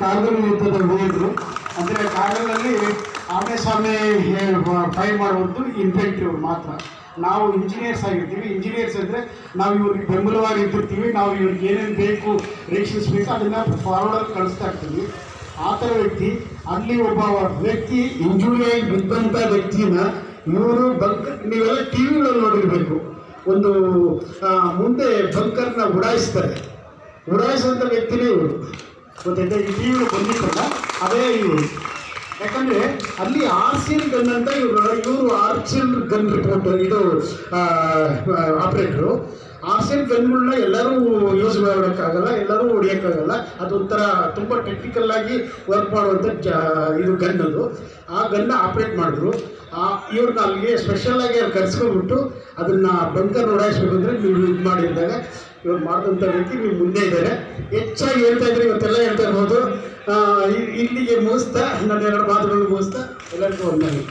ಕಾರ್ಗಲ್ ಯುದ್ಧದ ಹೋಗಿದ್ರು ಅಂದರೆ ಕಾರ್ಗಲಲ್ಲಿ ಆಮೆ ಸ್ವಾಮಿ ಫೈ ಮಾತ್ರ. ನಾವು ಇಂಜಿನಿಯರ್ಸ್ ಆಗಿರ್ತೀವಿ. ಇಂಜಿನಿಯರ್ಸ್ ಅಂದರೆ ನಾವು ಇವ್ರಿಗೆ ಬೆಂಬಲವಾಗಿ ಇದ್ದಿರ್ತೀವಿ. ನಾವು ಇವ್ರಿಗೆ ಏನೇನು ಬೇಕು, ರೀಕ್ಷಿಸ್ಬೇಕು ಬೇಕು ಅದನ್ನು ಫಾರ್ವರ್ಡಲ್ಲಿ ಕಳಿಸ್ತಾ ಇರ್ತೀವಿ. ಆ ಥರ ವ್ಯಕ್ತಿ, ಅಲ್ಲಿ ಒಬ್ಬ ವ್ಯಕ್ತಿ ಇಂಜುರಿಯಾಗಿ ಬಿದ್ದಂಥ ವ್ಯಕ್ತಿನ ಇವರು ಬಂಕ್ ನೀವೆಲ್ಲ ಟಿ ವಿಗಳಲ್ಲಿ ನೋಡಿರಬೇಕು. ಒಂದು ಮುಂದೆ ಬಂಕರ್ನ ಉಡಾಯಿಸ್ತಾರೆ. ಉಡಾಯಿಸಿದಂಥ ವ್ಯಕ್ತಿನೇ ಇವರು. ಟಿ ವಿ ಬಂದಿತ್ತಲ್ಲ ಅದೇ ಇವರು ಯಾಕಂದ್ರೆ ಅಲ್ಲಿ ಆರ್ಸಿಎಲ್ ಗನ್ ಅಂತ ಇವರು ಇವರು ಆರ್ಸಿಎಲ್ ಗನ್ ರಿಪೋರ್ಟ್ ಇದು ಆಪರೇಟ್ರು. ಆರ್ಸಿಎಲ್ ಗನ್ಗಳನ್ನ ಎಲ್ಲರೂ ಯೂಸ್ ಮಾಡೋಕ್ಕಾಗಲ್ಲ, ಎಲ್ಲರೂ ಹೊಡಿಯೋಕ್ಕಾಗಲ್ಲ. ಅದೊಂಥರ ತುಂಬ ಟೆಕ್ನಿಕಲ್ ಆಗಿ ವರ್ಕ್ ಮಾಡುವಂಥ ಜ, ಇದು ಗನ್ ಅದು. ಆ ಗನ್ನ ಆಪ್ರೇಟ್ ಮಾಡಿದ್ರು. ಆ, ಇವ್ರನ್ನ ಅಲ್ಲಿಗೆ ಸ್ಪೆಷಲ್ ಆಗಿ ಅಲ್ಲಿ ಕರ್ಸ್ಕೊಂಡ್ಬಿಟ್ಟು ಅದನ್ನ ಬಂಕರ್ ಓಡಾಯಿಸ್ಬೇಕಂದ್ರೆ ನೀವು ಇದು ಮಾಡಿದಾಗ ಇವ್ರು ಮಾಡಿದಂಥ ರೀತಿ ನೀವು ಮುಂದೆ ಇದ್ದಾರೆ. ಹೆಚ್ಚಾಗಿ ಹೇಳ್ತಾ ಇದ್ರೆ ಇವತ್ತೆಲ್ಲ ಹೇಳ್ತಾ ಇರ್ಬೋದು. ಇಲ್ಲಿಗೆ ಮುಗಿಸ್ತಾ, ನನ್ನ ಎರಡು ಮಾತುಗಳನ್ನು ಮುಗಿಸ್ತಾ, ಎಲ್ಲರಿಗೂ ಒಂದೇ ಜೈ.